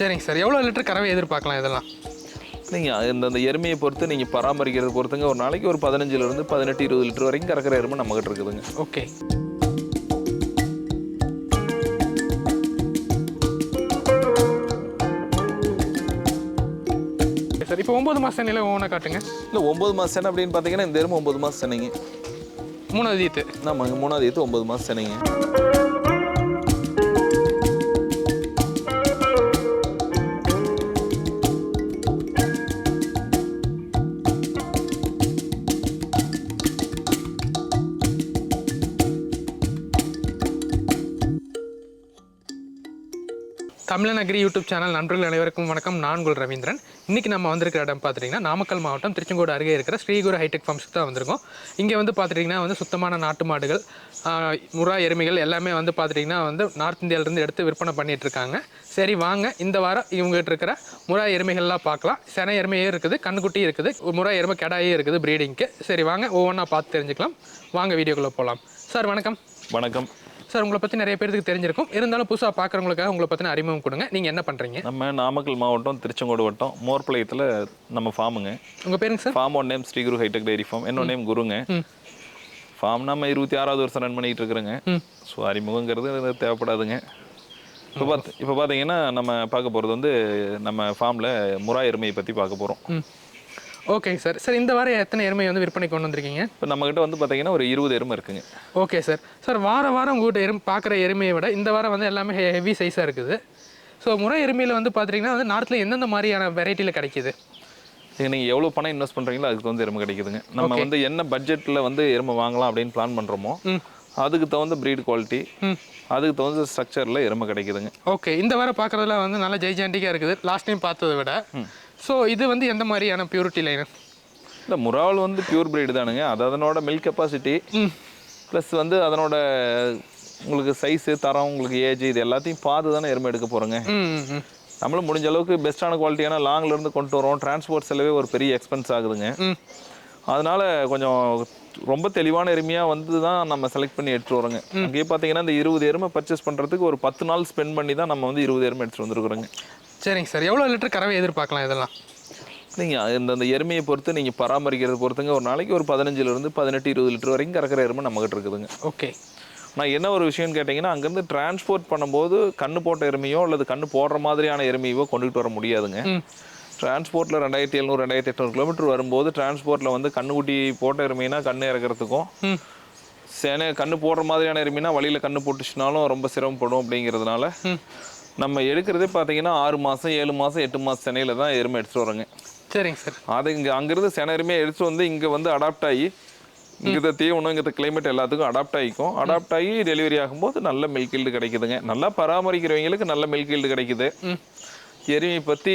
சரிங்க சார். எவ்வளோ லிட்டர் கறவை எதிர்பார்க்கலாம் இதெல்லாம்? நீங்கள் இந்த அந்த எருமையை பொறுத்து நீங்கள் பராமரிக்கிறத பொறுத்துங்க. ஒரு நாளைக்கு ஒரு பதினஞ்சுலேருந்து பதினெட்டு இருபது லிட்டர் வரைக்கும் கறக்கிற எருமை நம்மகிட்ட இருக்குதுங்க. ஓகே. சார் இப்போ ஒம்பது மாதம் நிலை ஒவ்வொன்றா காட்டுங்க. இல்லை ஒம்பது மாதம் அப்படின்னு பார்த்தீங்கன்னா இந்த எருமை ஒம்பது மாதம் செனைங்க மூணாவது ஈத்து. ஆமாங்க மூணாவது ஏற்று ஒம்பது மாதம் செனைங்க தமிழன் அக்ரி யூடியூப் சேனல் நண்பர்கள் அனைவருக்கும் வணக்கம். நான் உங்கள் ரவீந்திரன். இன்றைக்கி நம்ம வந்திருக்கிற இடம் பார்த்துட்டிங்கன்னா நாமக்கல் மாவட்டம் திருச்செங்கோடு அருகே இருக்கிற ஸ்ரீகுரு ஹைடெக் ஃபார்ம்ஸ்க்கு தான் வந்திருக்கோம். இங்கே வந்து பார்த்துட்டிங்கன்னா வந்து சுத்தமான நாட்டு மாடுகள் முறா எருமைகள் எல்லாமே வந்து பார்த்துட்டிங்கன்னா வந்து நார்த் இந்தியாவிலேருந்து எடுத்து விற்பனை பண்ணிகிட்ருக்காங்க இருக்காங்க. சரி வாங்க. இந்த வாரம் இவங்ககிட்ட இருக்கிற முறா எருமைகள்லாம் பார்க்கலாம். சென எருமையும் இருக்குது கண்ணுக்குட்டி இருக்குது. முறா எருமை கெடாயே இருக்குது ப்ரீடிங்க்கு சரி வாங்க. ஒவ்வொன்றா பார்த்து தெரிஞ்சுக்கலாம். வாங்க வீடியோக்குள்ளே போகலாம் சார் வணக்கம். வணக்கம். சார் உங்களை பற்றி நிறைய பேருக்கு தெரிஞ்சிருக்கும். இருந்தாலும் புதுசாக பார்க்குறவங்களுக்காக உங்களை பற்றின அறிமுகம் கொடுங்க. நீங்கள் என்ன பண்ணுறீங்க நம்ம நாமக்கல் மாவட்டம் திருச்செங்கோடு வட்டம் மோர்பாளையத்தில் நம்ம ஃபார்முங்க உங்கள் பேருங்க sir? Farm one name Shriguru hi tech dairy farm என்னோட நேம் குருங்க. ஃபார்ம் நம்ம இருபத்தி ஆறாவது வருஷம் ரன் பண்ணிட்டு இருக்கிறோங்க. ஸோ அறிமுகங்கிறது தேவைப்படாதுங்க. இப்போ பார்த்து இப்போ பார்த்தீங்கன்னா நம்ம பார்க்க போகிறது வந்து நம்ம ஃபார்மில் முறா எருமையை பற்றி பார்க்க போகிறோம் ஓகேங்க சார் சார் இந்த வாரம் எத்தனை எருமை வந்து விற்பனை கொண்டு வந்திருக்கீங்க? இப்போ நம்மக்கிட்ட வந்து பார்த்தீங்கன்னா ஒரு இருபது எருமை இருக்குங்க. ஓகே சார் சார் வார வாரம் உங்கள்கிட்ட எரும் பார்க்குற எருமையை விட இந்த வாரம் வந்து எல்லாமே ஹெவி சைஸாக இருக்குது. ஸோ முறை எருமையில் வந்து பார்த்தீங்கன்னா வந்து நார்த்தில் எந்தெந்த மாதிரியான வெரைட்டியில் கிடைக்குது? நீங்கள் எவ்வளோ பணம் இன்வெஸ்ட் பண்ணுறீங்களோ அதுக்கு வந்து எருமை கிடைக்குதுங்க. நம்ம வந்து என்ன பட்ஜெட்டில் வந்து எருமை வாங்கலாம் அப்படின்னு பிளான் பண்ணுறோமோ அதுக்கு தகுந்த ப்ரீட் குவாலிட்டி அதுக்கு தகுந்த ஸ்ட்ரக்சரில் எருமை கிடைக்குதுங்க. ஓகே இந்த வாரம் பார்க்குறதுல வந்து நல்லா ஜெய்ஜாண்டிக்காக இருக்குது. லாஸ்ட் டைம் பார்த்ததை விட ஸோ இது வந்து எந்த மாதிரியான பியூரிட்டி லைன் இந்த முறால் வந்து பியூர் பிரீடு தானுங்க. அது அதனோட மில்க் கெப்பாசிட்டி ப்ளஸ் வந்து அதனோட உங்களுக்கு சைஸு தரம் உங்களுக்கு ஏஜ் இது எல்லாத்தையும் பார்த்து தானே எருமை எடுக்க போகிறோங்க நம்மளும் முடிஞ்ச அளவுக்கு பெஸ்ட்டான குவாலிட்டியான லாங்ல இருந்து கொண்டு வரோம். டிரான்ஸ்போர்ட் செலவே ஒரு பெரிய எக்ஸ்பென்ஸ் ஆகுதுங்க. அதனால கொஞ்சம் ரொம்ப தெளிவான எருமையாக வந்து தான் நம்ம செலக்ட் பண்ணி எடுத்துட்டு வரோங்க. அங்கேயே பார்த்தீங்கன்னா இந்த இருபது எருமை பர்ச்சேஸ் பண்ணுறதுக்கு ஒரு பத்து நாள் ஸ்பெண்ட் பண்ணி தான் நம்ம வந்து இருபது எருமை எடுத்துட்டு வந்துருக்குறோங்க. சரிங்க சார். எவ்வளோ லிட்டர் கறவை எதிர்பார்க்கலாம் இதெல்லாம்? நீங்கள் இந்த அந்த எருமையை பொறுத்து நீங்கள் பராமரிக்கிறத பொறுத்துங்க. ஒரு நாளைக்கு ஒரு பதினஞ்சுலேருந்து பதினெட்டு இருபது லிட்டர் வரைக்கும் கறக்கிற எருமை நம்மகிட்ட இருக்குதுங்க. ஓகே. நான் என்ன ஒரு விஷயம்னு கேட்டிங்கன்னா அங்கேருந்து டிரான்ஸ்போர்ட் பண்ணும்போது கண்ணு போட்ட எருமையோ அல்லது கண்ணு போடுற மாதிரியான எருமையோ கொண்டுகிட்டு வர முடியாதுங்க. டிரான்ஸ்போர்ட்டில் ரெண்டாயிரத்தி எழுநூறு ரெண்டாயிரத்தி எட்நூறு கிலோமீட்டர் வரும்போது டிரான்ஸ்போர்ட்டில் வந்து கண்ணுக்குட்டி போட்ட எருமைனா கண்ணு இறக்கிறதுக்கும் சேனை கண்ணு போடுற மாதிரியான எருமைனா வழியில் கண்ணு போட்டுச்சுனாலும் ரொம்ப சிரமப்படும் அப்படிங்கிறதுனால நம்ம எடுக்கிறதே பார்த்தீங்கன்னா ஆறு மாதம் ஏழு மாதம் எட்டு மாதம் சென்னையில் தான் எருமை எடுத்துகிட்டு வரோங்க சரிங்க சார். அது இங்கே அங்கேருந்து சென எருமையை எடுத்துட்டு வந்து இங்கே வந்து அடாப்ட் ஆகி இங்கே தீவனம் இங்கே கிளைமேட் எல்லாத்துக்கும் அடாப்ட் ஆகிக்கும். அடாப்ட் ஆகி டெலிவரி ஆகும்போது நல்ல மில்க் ஈல்டு கிடைக்குதுங்க. நல்லா பராமரிக்கிறவங்களுக்கு நல்ல மில்க் ஈல்டு கிடைக்குது. எருமையை பற்றி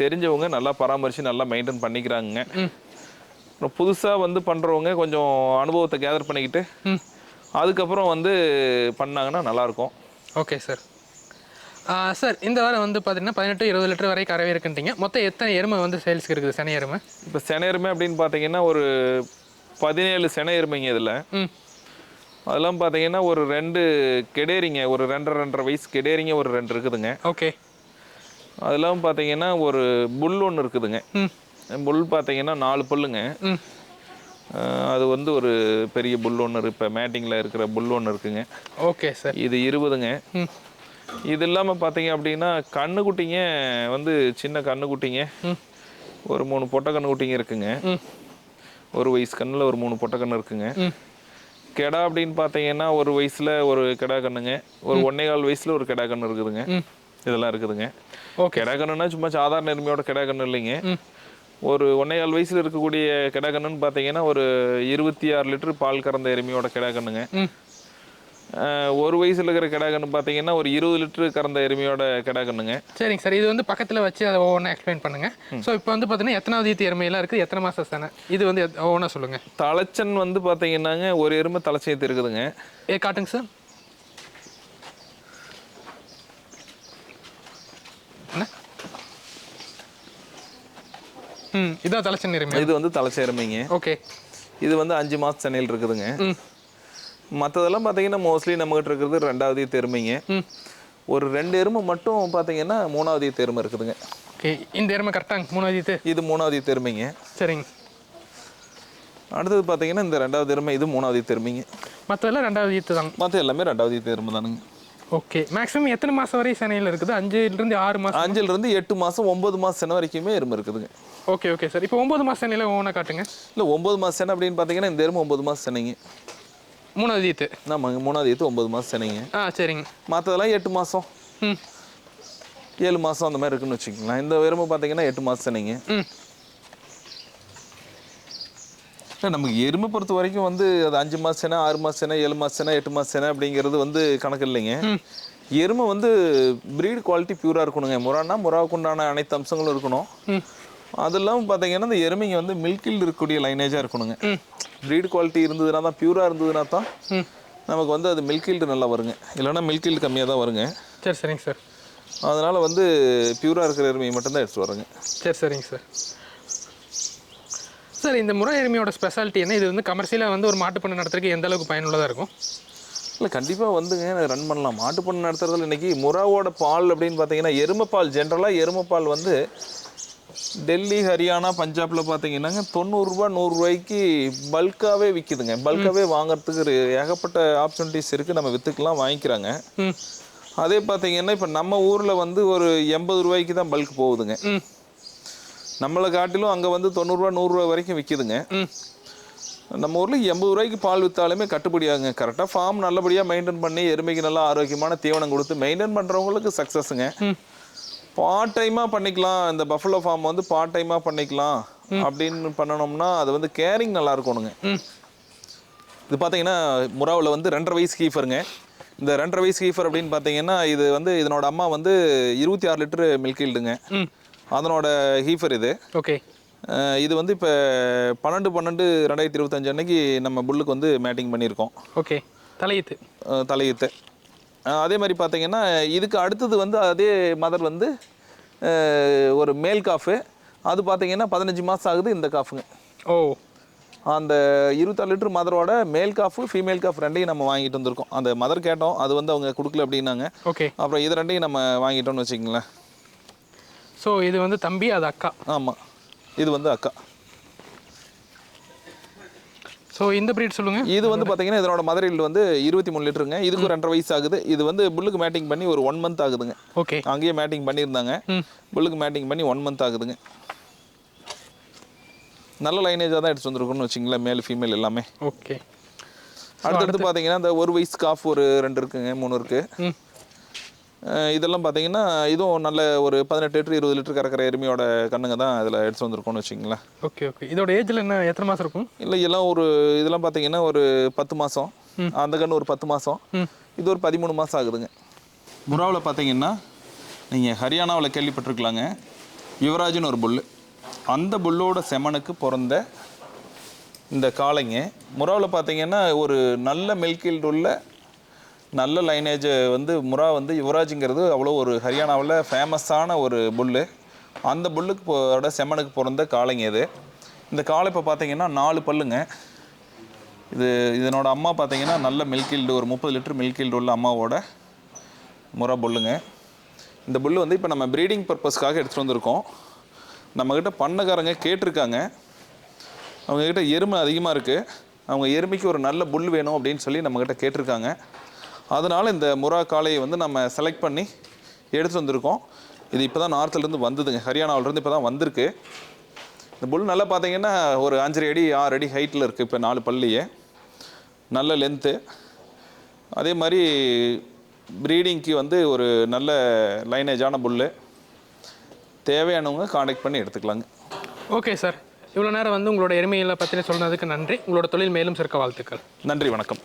தெரிஞ்சவங்க நல்லா பராமரித்து நல்லா மெயின்டைன் பண்ணிக்கிறாங்க அப்புறம் புதுசாக வந்து பண்ணுறவங்க கொஞ்சம் அனுபவத்தை கேதர் பண்ணிக்கிட்டு அதுக்கப்புறம் வந்து பண்ணாங்கன்னா நல்லாயிருக்கும் ஓகே சார். சார் இந்த வாரம் வந்து பார்த்தீங்கன்னா பதினெட்டு இருபது லிட்டர் வரை கறவை இருக்குன்றீங்க. மொத்தம் எத்தனை எருமை வந்து சேல்ஸ்க்கு இருக்குது சனி எருமை? இப்போ சென எருமை அப்படின்னு பார்த்தீங்கன்னா ஒரு பதினேழு சென எருமைங்க இதில். அதெல்லாம் பார்த்தீங்கன்னா ஒரு ரெண்டு கெடேரிங்க ஒரு ரெண்டரை ரெண்டரை வயசு கெடேரிங்க ஒரு ரெண்டு இருக்குதுங்க. ஓகே. அதெல்லாம் பார்த்தீங்கன்னா ஒரு புல் ஒன்று இருக்குதுங்க. புல் பார்த்தீங்கன்னா நாலு புல்லுங்க. அது வந்து ஒரு பெரிய புல் ஒன்று இப்போ மேட்டிங்கில் இருக்கிற புல் ஒன்று இருக்குங்க. Okay sir. இது இருபதுங்க. இது இல்லாமல் பார்த்தீங்க அப்படின்னா கண்ணுக்குட்டிங்க வந்து சின்ன கண்ணுக்குட்டிங்க. ஒரு மூணு பொட்டை கண்ணுக்குட்டிங்க இருக்குங்க. ஒரு வயசு கண்ணில் ஒரு மூணு பொட்டை கண்ணு இருக்குங்க. கெடா அப்படின்னு பார்த்தீங்கன்னா ஒரு வயசில் ஒரு கெடா கண்ணுங்க. ஒரு ஒன்னே கால் வயசில் ஒரு கெடா கண்ணு இருக்குதுங்க. இதெல்லாம் இருக்குதுங்க. கெடா கண்ணுனா சும்மா சாதாரண எருமையோட கெடா கண்ணு இல்லைங்க. ஒரு ஒன்னே கால் வயசில் இருக்கக்கூடிய கெடா கண்ணுன்னு பார்த்தீங்கன்னா ஒரு இருபத்தி ஆறு லிட்டர் பால் கறந்த எருமையோட கெடா கண்ணுங்க. ம். அஹ் ஒரு வயசுல இருக்கிற கெடா கண்ணு பார்த்தீங்கன்னா ஒரு இருபது லிட்டர் கறந்த எருமையோட கெடா கண்ணுங்க சரிங்க சார் இது வந்து பக்கத்தில் வச்சு அதை ஒவ்வொன்றா எக்ஸ்பிளைன் பண்ணுங்க. ஸோ இப்போ வந்து பார்த்தீங்கன்னா எத்தனாவது ஈத்து எருமையெல்லாம் இருக்குது எத்தனை மாதம் தானே? இது வந்து ஒவ்வொன்றா சொல்லுங்கள் தலைச்சன் வந்து பார்த்தீங்கன்னாங்க ஒரு எருமை தலைச்சேத்து இருக்குதுங்க. ஏ காட்டுங்க சார். ம் இதான் தலைச்சன் எருமை. இது வந்து தலைச்ச எருமைங்க. ஓகே. இது வந்து அஞ்சு மாதம் சென்னையில் இருக்குதுங்க. மற்றதெல்லாம் பார்த்தீங்கன்னா மோஸ்ட்லி நம்மகிட்ட இருக்கிறது ரெண்டாவது தெருமைங்க. ஒரு ரெண்டு எருமை மட்டும் பார்த்தீங்கன்னா மூணாவது ஈத்து எருமை இருக்குதுங்க. ஓகே இந்த எருமை கரெக்டாங்க மூணாவது இது மூணாவது ஈத்து எருமைங்க சரிங்க. அடுத்தது பார்த்தீங்கன்னா இந்த ரெண்டாவது எருமை இது மூணாவது ஈத்து எருமைங்க மற்றதெல்லாம் ரெண்டாவது ஈத்து தாங்க? மற்ற எல்லாமே ரெண்டாவது எருமை தானுங்க. ஓகே மேக்ஸிமம் எத்தனை மாதம் வரை சென்னையில் இருக்குது? அஞ்சுலேருந்து ஆறு மாதம் அஞ்சுலேருந்து எட்டு மாதம் ஒம்பது மாதம் சென வரைக்குமே எருமை இருக்குதுங்க. Okay okay sir. இப்போ ஒம்பது மாதம் சென்னையில் ஓனாக காட்டுங்க. இல்லை ஒம்பது மாதம் செனை அப்படின்னு பார்த்தீங்கன்னா இந்த எருமை ஒம்பது மாதம் செனைங்க. மூணாவது ஈத்து. ஆமாங்க மூணாவது ஈத்து ஒம்பது மாதம் செனைங்க. ஆ சரிங்க. மற்றதெல்லாம் எட்டு மாதம் ம். ஏழு மாதம் அந்த மாதிரி இருக்குன்னு வச்சுக்கோங்களேன். இந்த எருமை பார்த்தீங்கன்னா எட்டு மாதம் ம். இல்லை நமக்கு எருமை பொறுத்த வரைக்கும் வந்து அது அஞ்சு மாதம் சேனை ஆறு மாதம் சேனை ஏழு மாதம் சேனை எட்டு மாதம் சேனை அப்படிங்கிறது வந்து கணக்கு இல்லைங்க. எருமை வந்து ப்ரீட் குவாலிட்டி பியூராக இருக்கணுங்க. முறானா முறாவுக்கு உண்டான அனைத்து அம்சங்களும் இருக்கணும். அது இல்லாமல் பார்த்தீங்கன்னா இந்த எருமைங்க வந்து மில்கில் இருக்கக்கூடிய லைனேஜாக இருக்கணுங்க. ப்ரீட் குவாலிட்டி இருந்ததுனா தான் பியூராக இருந்ததுனா தான் நமக்கு வந்து அது மில்கில்டு நல்லா வருங்க. இல்லைன்னா மில்கில்டு கம்மியாக தான் வருங்க. சரி சரிங்க சார். அதனால் வந்து பியூராக இருக்கிற எருமையை மட்டும்தான் எடுத்துகிட்டு வரேங்க சரி சரிங்க சார். சார் இந்த முறை எருமையோட ஸ்பெஷாலிட்டி என்ன? இது வந்து கமர்ஷியலாக வந்து ஒரு மாட்டு பண்ணை நடத்துறதுக்கு எந்த அளவுக்கு பயனுள்ளதாக இருக்கும்? இல்லை கண்டிப்பாக வந்துங்க. ரன் பண்ணலாம். மாட்டு பண்ணை நடத்துறதுல இன்னைக்கு முறாவோட பால் அப்படின்னு பார்த்தீங்கன்னா எருமை பால் ஜென்ரலாக எருமை பால் வந்து டெல்லி ஹரியானா பஞ்சாப்ல பார்த்தீங்கன்னாங்க தொண்ணூறுரூவா நூறுரூவாய்க்கு பல்காகவே விற்கிதுங்க பல்காகவே வாங்குறதுக்கு ஒரு ஏகப்பட்ட ஆப்பர்ச்சுனிட்டிஸ் இருக்குது நம்ம விற்றுக்கெல்லாம் வாங்கிக்கிறாங்க. அதே பார்த்தீங்கன்னா இப்போ நம்ம ஊரில் வந்து ஒரு எண்பது ரூபாய்க்கு தான் பல்க் போகுதுங்க. நம்மளை காட்டிலும் அங்கே வந்து தொண்ணூறுரூவா நூறுரூவா வரைக்கும் விற்கிதுங்க நம்ம ஊரில் எண்பது ரூபாய்க்கு பால் விற்றாலுமே கட்டுப்படியாகுங்க கரெக்டாக ஃபார்ம் நல்லபடியாக மெயின்டைன் பண்ணி எருமைக்கு நல்லா ஆரோக்கியமான தீவனம் கொடுத்து மெயின்டைன் பண்ணுறவங்களுக்கு சக்ஸஸுங்க பார்ட் டைமாக பண்ணிக்கலாம். இந்த பஃபலோ ஃபார்ம் வந்து பார்ட் டைமாக பண்ணிக்கலாம். அப்படின்னு பண்ணணும்னா அது வந்து கேரிங் நல்லா இருக்கணுங்க. இது பார்த்தீங்கன்னா முறாவில் வந்து ரெண்டரை வயசு கீஃபருங்க. இந்த ரெண்டரை வயசு கீஃபர் அப்படின்னு பார்த்தீங்கன்னா இது வந்து இதனோட அம்மா வந்து இருபத்தி ஆறு லிட்டரு மில்க் ஈல்டுங்க அதனோட ஹீஃபர் இது. ஓகே. இது வந்து இப்போ பன்னெண்டு பன்னெண்டு ரெண்டாயிரத்தி இருபத்தஞ்சு அன்னைக்கு நம்ம புல்லுக்கு வந்து மேட்டிங் பண்ணியிருக்கோம். ஓகே. தலையீத்து தலையீத்து அதே மாதிரி பார்த்தீங்கன்னா இதுக்கு அடுத்தது வந்து அதே மதர் வந்து ஒரு மேல் காஃபு. அது பார்த்தீங்கன்னா பதினஞ்சு மாதம் ஆகுது இந்த காஃபுங்க. ஓ. அந்த இருபத்தாறு லிட்டர் மதரோட மேல் காஃபு ஃபீமேல் காஃப் ரெண்டையும் நம்ம வாங்கிட்டு வந்திருக்கோம். அந்த மதர் கேட்டோம் அது வந்து அவங்க கொடுக்கல அப்படின்னாங்க. ஓகே. அப்புறம் இது ரெண்டையும் நம்ம வாங்கிட்டோம்னு வச்சுக்கங்களேன். ஸோ இது வந்து தம்பி அது அக்கா? ஆமாம் இது வந்து அக்கா. ஸோ இந்த ப்ரீட் சொல்லுங்கள் இது வந்து பார்த்தீங்கன்னா இதனோட மதர் ஈல்டு வந்து இருபத்தி மூணு லிட்டருங்க. இதுக்கு ரெண்டரை வயசு ஆகுது. இது வந்து புல்லுக்கு மேட்டிங் பண்ணி ஒரு ஒன் மந்த் ஆகுதுங்க. ஓகே அங்கேயே மேட்டிங் பண்ணியிருந்தாங்க. புல்லுக்கு மேட்டிங் பண்ணி ஒன் மந்த் ஆகுதுங்க. நல்ல லைனேஜாக தான் எடுத்து வந்திருக்கோம்னு வச்சுங்களேன் மேல் ஃபீமேல் எல்லாமே. ஓகே அடுத்தடுத்து பார்த்தீங்கன்னா இந்த ஒரு வயசு காஃப் ஒரு ரெண்டு இருக்குங்க மூணு இருக்கு. ம். அஹ் இதெல்லாம் பார்த்தீங்கன்னா இதுவும் நல்ல ஒரு பதினெட்டு லிட்டர் இருபது லிட்டர் கறக்கிற எருமையோட கண்ணுங்க தான் இதில் எடுத்து வந்திருக்கோம்னு வச்சுங்களேன் ஓகே ஓகே. இதோட ஏஜில் என்ன எத்தனை மாதம் இருக்கும்? இல்லை எல்லாம் ஒரு இதெல்லாம் பார்த்தீங்கன்னா ஒரு பத்து மாதம் அந்த கன்று ஒரு பத்து மாதம் இது ஒரு பதிமூணு மாதம் ஆகுதுங்க. முறாவில் பார்த்தீங்கன்னா நீங்கள் ஹரியானாவில் கேள்விப்பட்டிருக்கலாங்க. யுவராஜ்னு ஒரு புல் அந்த புல்லோட செமனுக்கு பிறந்த இந்த காளைங்க முறாவில் பார்த்தீங்கன்னா ஒரு நல்ல மில்கில்டு உள்ள நல்ல லைனேஜ் வந்து முறா வந்து யுவராஜுங்கிறது அவ்வளோ ஒரு ஹரியானாவில் ஃபேமஸான ஒரு புல்லு. அந்த புல்லுக்கு போட செமனுக்கு பிறந்த காளைங்க இது. இந்த காளை இப்போ பார்த்தீங்கன்னா நாலு பல்லுங்க. இது இதனோட அம்மா பார்த்தீங்கன்னா நல்ல மில்க் ஈல்டு ஒரு முப்பது லிட்டர் மில்கில்டு உள்ள அம்மாவோட முறை புல்லுங்க. இந்த புல்லு வந்து இப்போ நம்ம ப்ரீடிங் பர்பஸ்க்காக எடுத்துகிட்டு வந்திருக்கோம். நம்மக்கிட்ட பண்ணக்காரங்க கேட்டிருக்காங்க. அவங்கக்கிட்ட எருமை அதிகமாக இருக்குது அவங்க எருமைக்கு ஒரு நல்ல புல் வேணும் அப்படின்னு சொல்லி நம்மக்கிட்ட கேட்டிருக்காங்க. அதனால் இந்த முறா காளையை வந்து நம்ம செலக்ட் பண்ணி எடுத்து வந்திருக்கோம். இது இப்போ தான் நார்த்துலேருந்து வந்ததுங்க. ஹரியானாவிலேருந்து இப்போ தான் வந்திருக்கு. இந்த புல் நல்லா பார்த்தீங்கன்னா ஒரு அஞ்சரை அடி ஆறு அடி ஹைட்டில் இருக்குது இப்போ நாலு பள்ளியே நல்ல லென்த்து அதே மாதிரி ப்ரீடிங்க்கு வந்து ஒரு நல்ல லைனேஜான புல்லு. தேவையானவங்க காண்டாக்ட் பண்ணி எடுத்துக்கலாங்க. ஓகே சார் இவ்வளோ நேரம் வந்து உங்களோட எருமைகளை பற்றின சொன்னதுக்கு நன்றி. உங்களோட தொழில் மேலும் சிறக்க வாழ்த்துக்கள். நன்றி வணக்கம்.